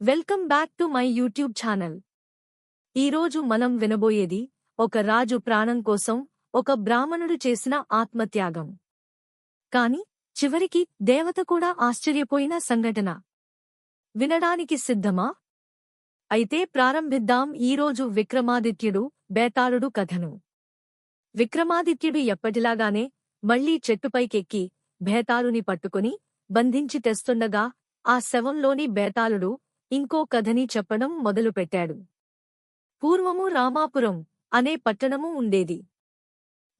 Welcome back to my YouTube channel. ఈరోజు మనం వినబోయేది ఒక రాజు ప్రాణం కోసం ఒక బ్రాహ్మణుడు చేసిన ఆత్మత్యాగం. కాని చివరికి దేవత కూడా ఆశ్చర్యపోయిన సంఘటన. వినడానికి సిద్ధమా? అయితే ప్రారంభిద్దాం ఈరోజు విక్రమాదిత్యుడు బేతాళుడు కథను. విక్రమాదిత్యుడు ఎప్పటిలాగానే మళ్ళీ చెట్టుపైకెక్కి భేతాళుని పట్టుకుని బంధించి తెస్తుండగా ఆ శవంలోని బేతాళుడు ఇంకో కథని చెప్పడం మొదలుపెట్టాడు. పూర్వము రామాపురం అనే పట్టణము ఉండేది.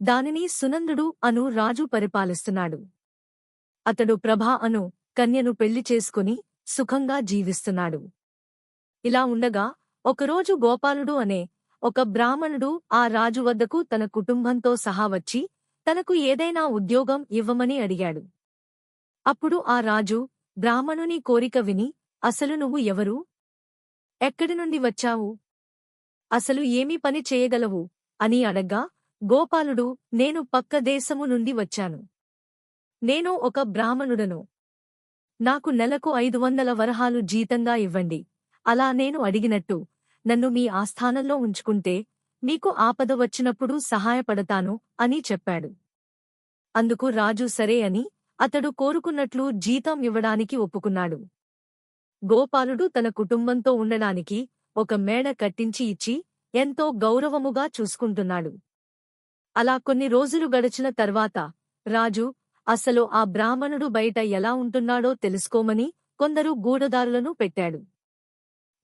దానిని సునందుడు అను రాజు పరిపాలిస్తున్నాడు. అతడు ప్రభా అను కన్యను పెళ్ళి చేసుకుని సుఖంగా జీవిస్తున్నాడు. ఇలా ఉండగా ఒకరోజు గోపాలుడు అనే ఒక బ్రాహ్మణుడు ఆ రాజు వద్దకు తన కుటుంబంతో సహా వచ్చి తనకు ఏదైనా ఉద్యోగం ఇవ్వమని అడిగాడు. అప్పుడు ఆ రాజు బ్రాహ్మణుని కోరిక విని అసలు నువ్వు ఎవరు? ఎక్కడి నుండి వచ్చావు? అసలు ఏమీ పని చేయగలవు? అని అడగ్గా గోపాలుడు నేను పక్క దేశము నుండి వచ్చాను. నేను ఒక బ్రాహ్మణుడను. నాకు నెలకు ఐదు వందల వరహాలు జీతంగా ఇవ్వండి. అలా నేను అడిగినట్టు నన్ను మీ ఆస్థానంలో ఉంచుకుంటే మీకు ఆపద వచ్చినప్పుడు సహాయపడతాను అని చెప్పాడు. అందుకు రాజు సరే అని అతడు కోరుకున్నట్లు జీతం ఇవ్వడానికి ఒప్పుకున్నాడు. గోపాలుడు తన కుటుంబంతో ఉండడానికి ఒక మేడ కట్టించి ఇచ్చి ఎంతో గౌరవముగా చూసుకుంటున్నాడు. అలా కొన్ని రోజులు గడిచిన తర్వాత రాజు అసలు ఆ బ్రాహ్మణుడు బయట ఎలా ఉంటున్నాడో తెలుసుకోమని కొందరు గూఢదారులను పెట్టాడు.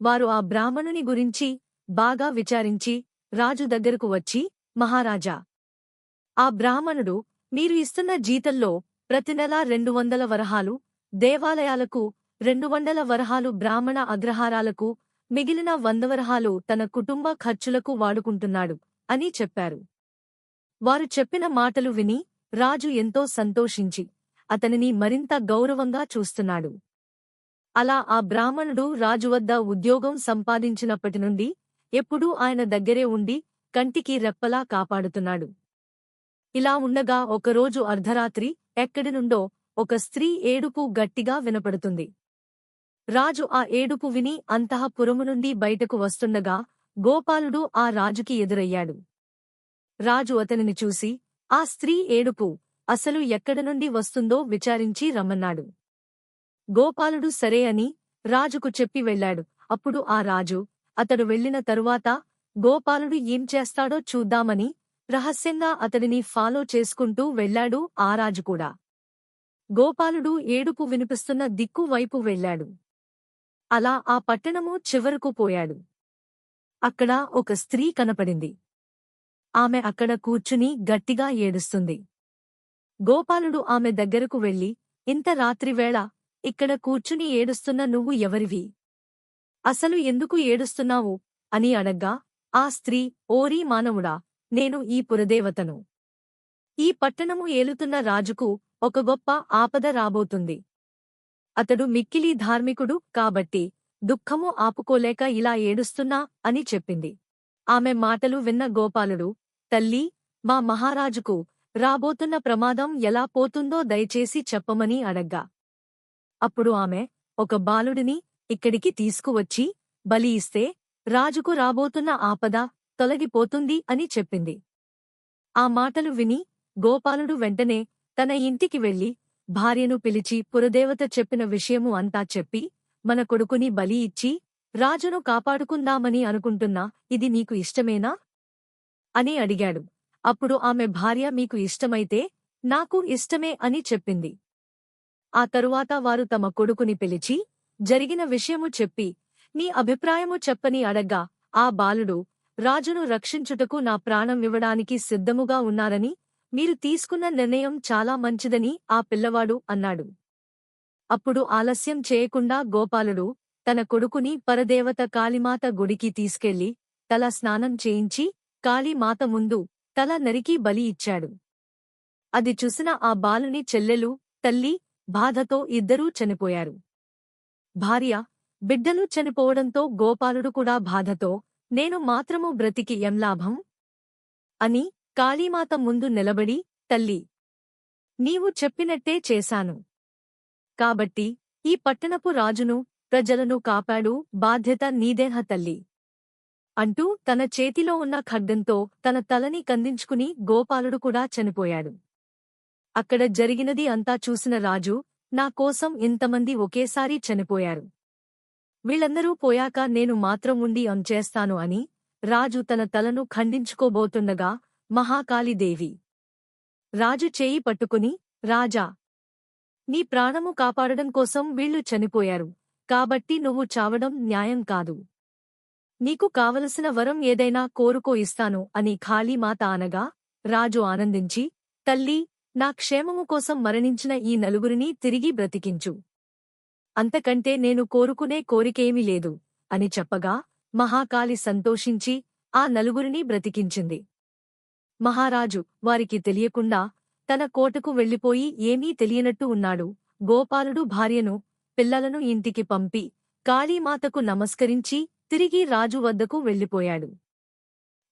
వారు ఆ బ్రాహ్మణుని గురించి బాగా విచారించి రాజు దగ్గరకు వచ్చి మహారాజా ఆ బ్రాహ్మణుడు మీరు ఇస్తున్న జీతంలో ప్రతి నెలా రెండు వందల వరహాలు దేవాలయాలకు రెండు వందల వరహాలు బ్రాహ్మణ అగ్రహారాలకు మిగిలిన వంద వరహాలు తన కుటుంబ ఖర్చులకు వాడుకుంటున్నాడు అని చెప్పారు. వారు చెప్పిన మాటలు విని రాజు ఎంతో సంతోషించి అతనిని మరింత గౌరవంగా చూస్తున్నాడు. అలా ఆ బ్రాహ్మణుడు రాజు వద్ద ఉద్యోగం సంపాదించినప్పటి నుండి ఎప్పుడూ ఆయన దగ్గరే ఉండి కంటికి రెప్పలా కాపాడుతున్నాడు. ఇలా ఉండగా ఒకరోజు అర్ధరాత్రి ఎక్కడి నుండో ఒక స్త్రీ ఏడుపు గట్టిగా వినపడుతుంది. రాజు ఆ ఏడుపు విని అంతఃపురము నుండి బయటకు వస్తుండగా గోపాలుడు ఆ రాజుకి ఎదురయ్యాడు. రాజు అతనిని చూసి ఆ స్త్రీ ఏడుపు అసలు ఎక్కడి నుండి వస్తుందో విచారించి రమ్మన్నాడు. గోపాలుడు సరే అని రాజుకు చెప్పి వెళ్ళాడు. అప్పుడు ఆ రాజు అతడు వెళ్ళిన తరువాత గోపాలుడు ఏం చేస్తాడో చూద్దామని రహస్యంగా అతడిని ఫాలో చేసుకుంటూ వెళ్ళాడు ఆ రాజు కూడా. గోపాలుడు ఏడుపు వినిపిస్తున్న దిక్కు వైపు వెళ్ళాడు అలా ఆ పట్టణము చివరకు పోయాడు. అక్కడ ఒక స్త్రీ కనపడింది. ఆమె అక్కడ కూర్చుని గట్టిగా ఏడుస్తుంది. గోపాలుడు ఆమె దగ్గరకు వెళ్ళి ఇంత రాత్రివేళ ఇక్కడ కూర్చుని ఏడుస్తున్న నువ్వు ఎవరివి? అసలు ఎందుకు ఏడుస్తున్నావు? అని అడగ్గా ఆ స్త్రీ ఓరీ మానవుడా నేను ఈ పురదేవతను. ఈ పట్టణము ఏలుతున్న రాజుకు ఒక గొప్ప ఆపద రాబోతుంది. అతడు మిక్కిలి ధార్మికుడు కాబట్టి దుఃఖము ఆపుకోలేక ఇలా ఏడుస్తున్నా అని చెప్పింది. ఆమె మాటలు విన్న గోపాలుడు తల్లి మా మహారాజుకు రాబోతున్న ప్రమాదం ఎలా పోతుందో దయచేసి చెప్పమని అడగ్గా. అప్పుడు ఆమె ఒక బాలుడిని ఇక్కడికి తీసుకువచ్చి బలి ఇస్తే రాజుకు రాబోతున్న ఆపద తొలగిపోతుంది అని చెప్పింది. ఆ మాటలు విని గోపాలుడు వెంటనే తన ఇంటికి వెళ్ళి భార్యను పిలిచి పురదేవత చెప్పిన విషయము అంతా చెప్పి మన కొడుకుని బలి ఇచ్చి రాజును కాపాడుకుందామని అనుకుంటున్నా ఇది నీకు ఇష్టమేనా అని అడిగాడు. అప్పుడు ఆమె భార్య మీకు ఇష్టమైతే నాకు ఇష్టమే అని చెప్పింది. ఆ తరువాత వారు తమ కొడుకుని పిలిచి జరిగిన విషయము చెప్పి నీ అభిప్రాయము చెప్పని అడగ్గా ఆ బాలుడు రాజును రక్షించుటకు నా ప్రాణం ఇవ్వడానికి సిద్ధముగా ఉన్నారని మీరు తీసుకున్న నిర్ణయం చాలా మంచిదని ఆ పిల్లవాడు అన్నాడు. అప్పుడు ఆలస్యం చేయకుండా గోపాలుడు తన కొడుకుని పరదేవత కాళీమాత గుడికి తీసుకెళ్ళి తల స్నానం చేయించి కాళీమాత ముందు తల నరికి బలి ఇచ్చాడు. అది చూసిన ఆ బాలుని చెల్లెలు తల్లి బాధతో ఇద్దరూ చనిపోయారు. భార్య బిడ్డలు చనిపోవడంతో గోపాలుడు కూడా బాధతో నేను మాత్రము బ్రతికి ఎం లాభం అని కాళీమాత ముందు నిలబడి తల్లి నీవు చెప్పినట్టే చేశాను. కాబట్టి ఈ పట్టణపు రాజును ప్రజలను కాపాడు బాధ్యత నీదేహ తల్లి అంటూ తన చేతిలో ఉన్న ఖడ్డంతో తన తలని కందించుకుని గోపాలుడు కూడా చనిపోయాడు. అక్కడ జరిగినది అంతా చూసిన రాజు నా కోసం ఇంతమంది ఒకేసారి చనిపోయారు. వీళ్ళందరూ పోయాక నేను మాత్రం ఉండి అంచేస్తాను అని రాజు తన తలను ఖండించుకోబోతుండగా మహాకాళీదేవి. రాజు చేయి పట్టుకుని రాజా నీ ప్రాణము కాపాడడం కోసం వీళ్ళు చనిపోయారు. కాబట్టి నువ్వు చావడం న్యాయం కాదు. నీకు కావలసిన వరం ఏదైనా కోరుకో ఇస్తాను అని ఖాళీమాత అనగా రాజు ఆనందించి తల్లి నా క్షేమము కోసం మరణించిన ఈ నలుగురిని తిరిగి బ్రతికించు. అంతకంటే నేను కోరుకునే కోరికేమీ లేదు అని చెప్పగా మహాకాళి సంతోషించి ఆ నలుగురిని బ్రతికించింది. మహారాజు వారికి తెలియకుండా తన కోటకు వెళ్ళిపోయి ఏమీ తెలియనట్టు ఉన్నాడు. గోపాలుడు భార్యను పిల్లలను ఇంటికి పంపి కాళీమాతకు నమస్కరించి తిరిగి రాజు వద్దకు వెళ్ళిపోయాడు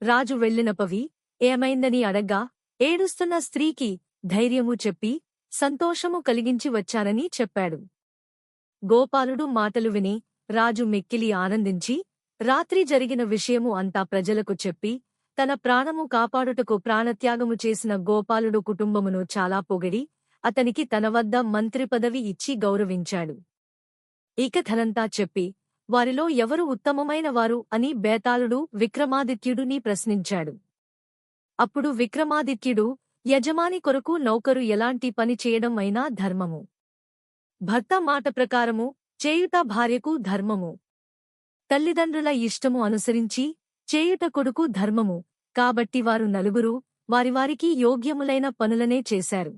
రాజు వెళ్ళినపవి ఏమైందని అడగ్గా ఏడుస్తున్న స్త్రీకి ధైర్యము చెప్పి సంతోషము కలిగించి వచ్చానని చెప్పాడు. గోపాలుడు మాటలు విని రాజు మెక్కిలి ఆనందించి రాత్రి జరిగిన విషయము అంతా ప్రజలకు చెప్పి తన ప్రాణము కాపాడుటకు ప్రాణత్యాగము చేసిన గోపాలుడు కుటుంబమును చాలా పొగిడి అతనికి తన వద్ద మంత్రి పదవి ఇచ్చి గౌరవించాడు. ఈ చెప్పి వారిలో ఎవరు ఉత్తమమైన వారు? అని బేతాళుడు విక్రమాదిత్యుడుని ప్రశ్నించాడు. అప్పుడు విక్రమాదిత్యుడు యజమాని కొరకు నౌకరు ఎలాంటి పని చేయడం అయినా ధర్మము. భర్త మాట ప్రకారము చేయుట భార్యకు ధర్మము. తల్లిదండ్రుల ఇష్టము అనుసరించి చేయుట కొడుకు ధర్మము. కాబట్టి వారు నలుగురు వారివారికి యోగ్యములైన పనులనే చేశారు.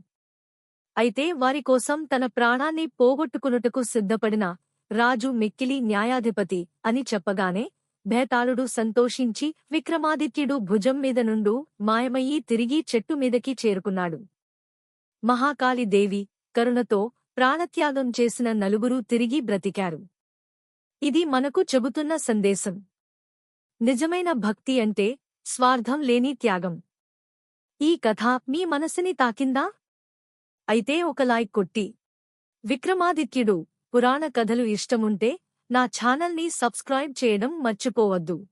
అయితే వారికోసం తన ప్రాణాన్ని పోగొట్టుకునుటకు సిద్ధపడిన రాజు మిక్కిలి న్యాయాధిపతి అని చెప్పగానే భేతాళుడు సంతోషించి విక్రమాదిత్యుడు భుజం మీద నుండు మాయమయ్యి తిరిగి చెట్టు మీదకి చేరుకున్నాడు. మహాకాళిదేవి కరుణతో ప్రాణత్యాగం చేసిన నలుగురు తిరిగి బ్రతికారు. ఇది మనకు చెబుతున్న సందేశం. నిజమైన భక్తి అంటే స్వార్థం లేని త్యాగం. ఈ కథ మీ మనసుని తాకిందా? అయితే ఒక లాయ్ కొట్టి. విక్రమాదిత్యుడు పురాణ కథలు ఇష్టముంటే నా ఛానల్ని సబ్స్క్రైబ్ చేయడం మర్చిపోవద్దు.